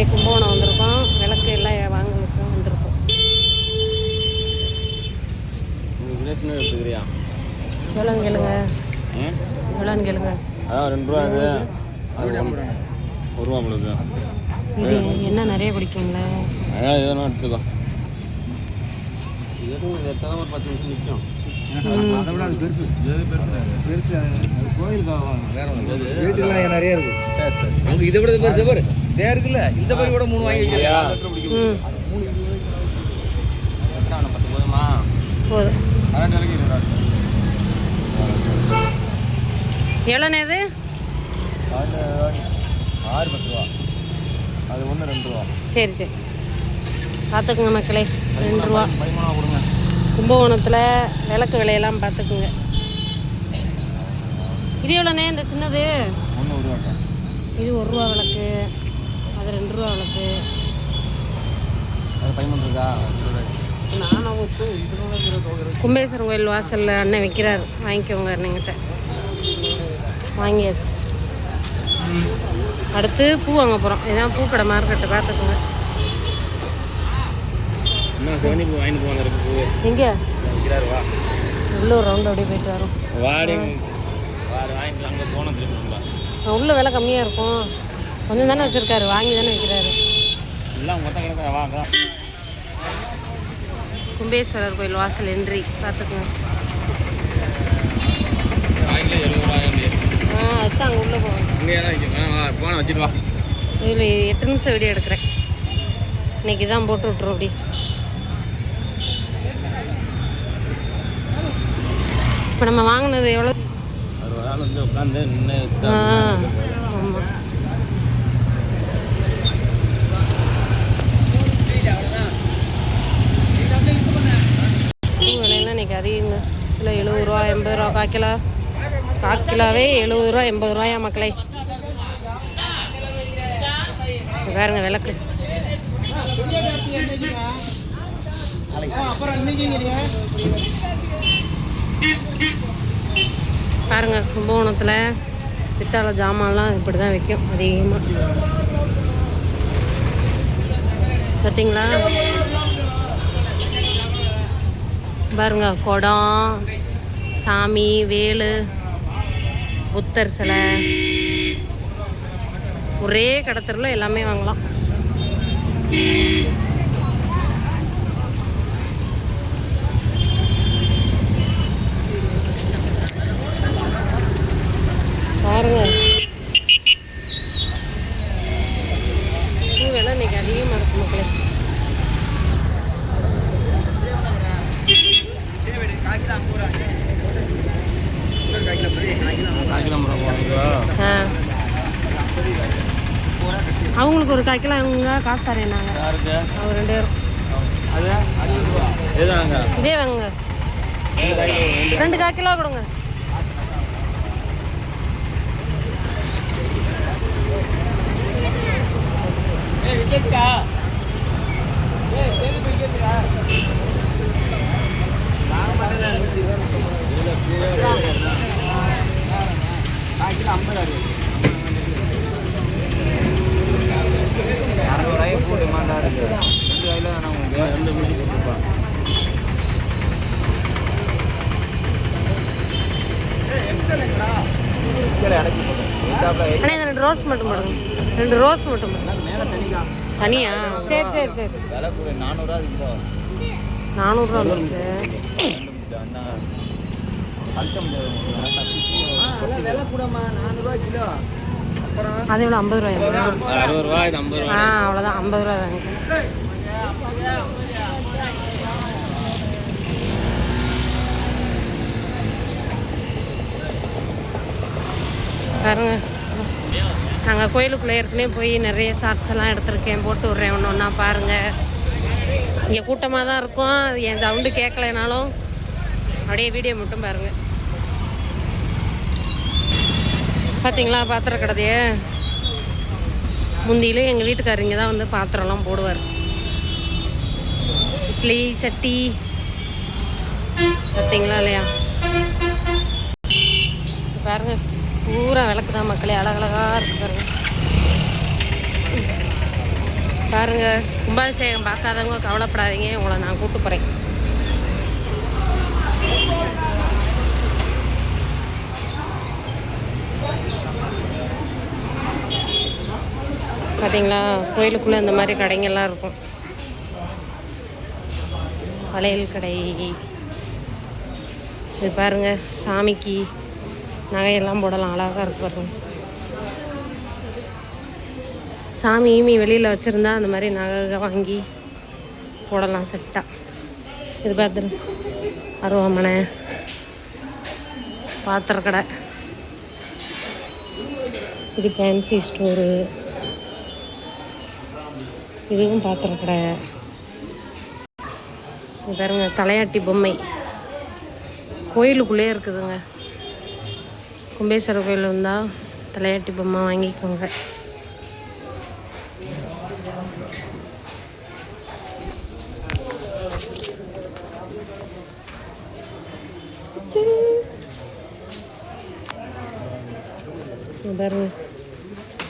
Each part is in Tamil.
மக்களே கும்பகோணம் வந்திருக்கோம். விளக்கு எல்லாம் வாங்கிட்டு வந்திருக்கோம். எவ்வளோன்னு கேளுங்க. எவ்வளோன்னு கேளுங்க. அதான் ரெண்டு ரூபா ஒரு ரூபா உங்களுக்கு இது என்ன நிறைய பிடிக்குங்களே அதனால் இது வேணும் எடுத்துக்கோ ஒரு பத்து நிமிஷம் நிற்கும் அதை விட அது பெருசு. பெருசு? கோயிலுக்கு வேற வீட்டுலாம் நிறைய இருக்கு. அங்கே இதை விட பெருசு பாரு. தேர் இருக்குல்ல இந்த மாதிரி கூட மூணு வாங்கி போதுமா? போதும். எவ்வளோண்ணே இது? ஆறு பத்து ரூபா. அது ஒன்று ரெண்டு ரூபா. சரி சரி. பார்த்துக்குங்க மக்களே ரெண்டு ரூபா. கும்பகோணத்தில் விளக்கு விலையெல்லாம் பார்த்துக்குங்க. இது எவ்வளோண்ணே இந்த சின்னது? இது ஒரு ரூபா விளக்கு. அது ரெண்டு ரூபா விளக்கு அது பதிமூணு இருக்கா கும்பேஸ்வரன் கோயில் வாசலில் அண்ணன் விற்கிறாரு வாங்கிக்கோங்க அண்ணங்கிட்ட வாங்கியாச்சு. அடுத்து பூ வாங்க போகிறோம் இதான் பூக்கடை மார்க்கெட்டு பார்த்துக்கோங்க. எங்கே? உள்ளூர் ரவுண்டு அப்படியே போயிட்டு வரோம். உள்ள விலை கம்மியாக இருக்கும். கொஞ்சம் தானே வச்சுருக்காரு வாங்கி தானே வாங்க. கும்பேஸ்வரர் கோயில் வாசல் என்ட்ரி பார்த்துக்கோங்க. ஆ அதுதான் அங்கே உள்ளே வா. இதில் எட்டு நிமிஷம் வீடியோ எடுக்கிறேன். இன்னைக்கு தான் போட்டு விட்ருவோம் அப்படி. இப்போ நம்ம வாங்கினது எவ்வளோ ஆமாம் பூ விலையெல்லாம் இன்னைக்கு அதிகங்க கிலோ எழுபது ரூபா எண்பது ரூபா கால் கிலோ. கால் கிலோவே எழுபது ரூபா எண்பது ரூபாயா மக்களே? பாருங்க விளக்கு. பாருங்க கும்பகோணத்தில் பித்தாளை ஜாமான்லாம் இப்படி தான் விற்கும் அதிகமாக பார்த்தீங்களா பாருங்க குடம் சாமி வேலு புத்தர் சிலை. ஒரே கடத்தரில் எல்லாமே வாங்கலாம் பாருங்க பூ விலை இன்னைக்கு அதிகமாக இருக்கு மக்களே காய்க்கலாம் ரூபா ஆ அவங்களுக்கு ஒரு கால் கிலோ அவங்க காசு தரேன் நாங்கள் யாருக்கு? அவங்க ரெண்டு பேரும். இதே வாங்க ரெண்டு கால் கிலோ கொடுங்க. அறுபது பூ டிமாண்டாக இருக்கு ரெண்டு கையில் தானே உங்களுக்கு ரெண்டு மிஷி கொடுத்துருப்பான் கீழே இறக்கி போட்டேன் வீட்டாப்பில் அண்ணா இந்த ரெண்டு ரோஸ் மட்டும் போடுங்க. ரெண்டு ரோஸ் மட்டும் போடுங்க. தனியா? சரி சரி சரி. நானூறுரூவா அது எவ்வளோ ஐம்பது ரூபாயா? அறுபது ரூபா இது ஐம்பது ரூபா ஆ அவ்வளோதான் ஐம்பது ரூபா தாங்க. பாருங்க. நாங்கள் கோயிலுக்குள்ளே ஏற்கனவே போய் நிறைய ஷார்ட்ஸ் எல்லாம் எடுத்திருக்கேன். போட்டு விட்றேன். ஒன்று ஒன்றா பாருங்கள் இங்கே கூட்டமாக தான் இருக்கும். அது என் சவுண்டு கேட்கலைனாலும் அப்படியே வீடியோ மட்டும் பாருங்கள் பார்த்தீங்களா பாத்திர கடையே முந்தியிலே எங்கள் வீட்டுக்காரங்க தான் வந்து பாத்திரம்லாம் போடுவார். இட்லி சட்டி. பார்த்தீங்களா இல்லையா? பாருங்கள் பூரா விளக்கு தான் மக்களே அழகழகாக இருக்கு பாருங்க. பாருங்க கும்பாபிஷேகம் பார்க்காதவங்க கவலைப்படாதீங்க உங்களை நான் கூட்டு போகிறேன் பார்த்தீங்களா கோயிலுக்குள்ளே இந்த மாதிரி கடைங்கெல்லாம் இருக்கும். வளையல் கடை. இது பாருங்கள் சாமிக்கு நகையெல்லாம் போடலாம் அழகாக இருக்கு பாருங்க. சாமி ஈமி வெளியில் வச்சுருந்தா அந்த மாதிரி நகை வாங்கி போடலாம் செட்டாக இது பார்த்துரு அருவாமனை பாத்திர கடை. இது ஃபேன்சி ஸ்டோரு இதுவும் பாத்திர கடை. இது பாருங்க தலையாட்டி பொம்மை. கோயிலுக்குள்ளே இருக்குதுங்க. கும்பேஸ்வரர் கோயில் வந்தால் தலையாட்டி பொம்மை வாங்கிக்கோங்க இங்க பாருங்க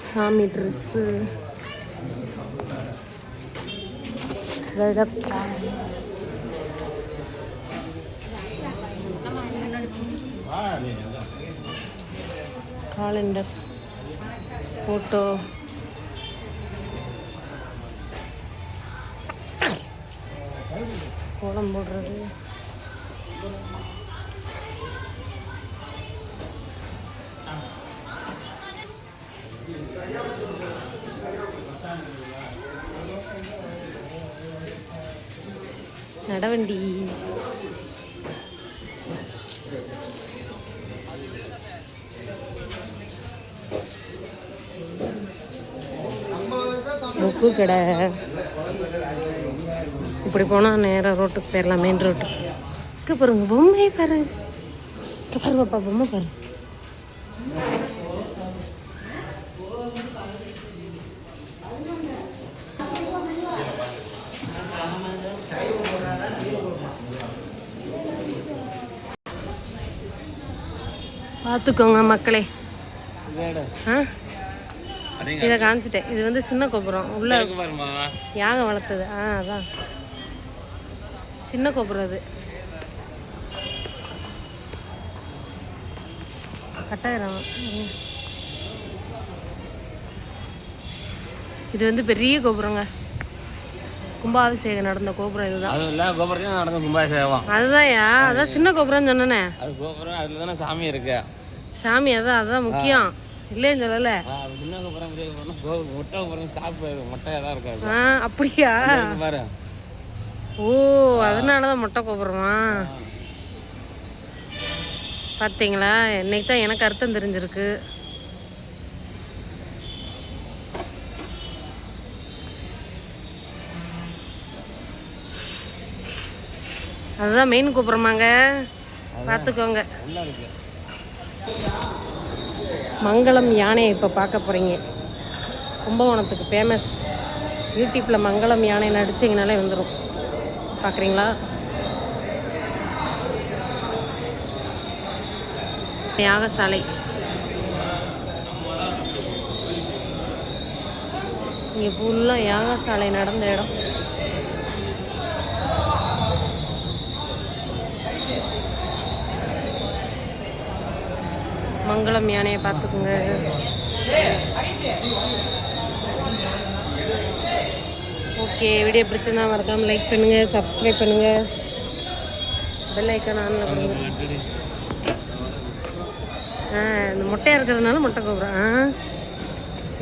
சாமி ட்ரெஸ்ஸு காலண்டர் ஃபோட்டோ கோலம் போடுறது. நடவண்டி. புக்கு கடை. இப்படி போனால் நேராக ரோட்டுக்கு போயிடலாம் மெயின் ரோட்டுக்கு பாருங்க பொம்மையை பாரு. பாரு பாப்பா பொம்மை பாரு. பார்த்துக்கோங்க மக்களே. ஆ? இதை காமிச்சிட்டேன். இது வந்து சின்ன கோபுரம். உள்ள யாகம் வளர்த்தது. ஆ அதான் சின்ன கோபுரம் அது. கட்டாயிரம். இது வந்து பெரிய கோபுரங்க. கும்பாபிஷேகம் நடந்த கோபுரம் இதுதான். அதுவும் இல்லை கோபுரத்தையும் நடக்கும் கும்பாபிஷேகம். அதுதான்யா அதான் சின்ன கோபுரம் சொன்னனே. அது கோபுரம் அதில் தானே சாமி இருக்கு. சாமி அதான் அதுதான் முக்கியம். இல்லைன்னு சொல்லல. அப்படியா? ஓ அதனால தான் மொட்டை கோபுரமா? பார்த்தீங்களா இன்னைக்கு தான் எனக்கு அர்த்தம் தெரிஞ்சிருக்கு. அதுதான் மெயின் கோபுரமாங்க. பார்த்துக்கோங்க மங்களம் யானையை இப்போ பார்க்க போகிறீங்க கும்பகோணத்துக்கு ஃபேமஸ் யூடியூப்பில் மங்களம் யானை நடிச்சிங்கனாலே வந்துடும் பார்க்குறீங்களா? யாகசாலை. இங்கே ஃபுல்லாக யாகசாலை நடந்த இடம். மங்களம் யானையை பார்த்துக்குங்க. ஓகே வீடியோ பிடிச்சிருந்தா மறக்காமல் லைக் பண்ணுங்க சப்ஸ்கிரைப் பண்ணுங்க. பெல் ஐக்கான் ஆன்ல பண்ணுங்க ஆ இந்த முட்டையாக இருக்கிறதுனால முட்டை கோபுரம். ஆ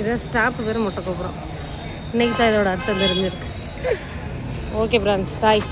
இதான் ஸ்டாப்பு பேர் முட்டை கோபுரம். இன்னைக்கு தான் இதோட அர்த்தம் தெரிஞ்சிருக்கு. ஓகே பிரான்ஸ் பாய்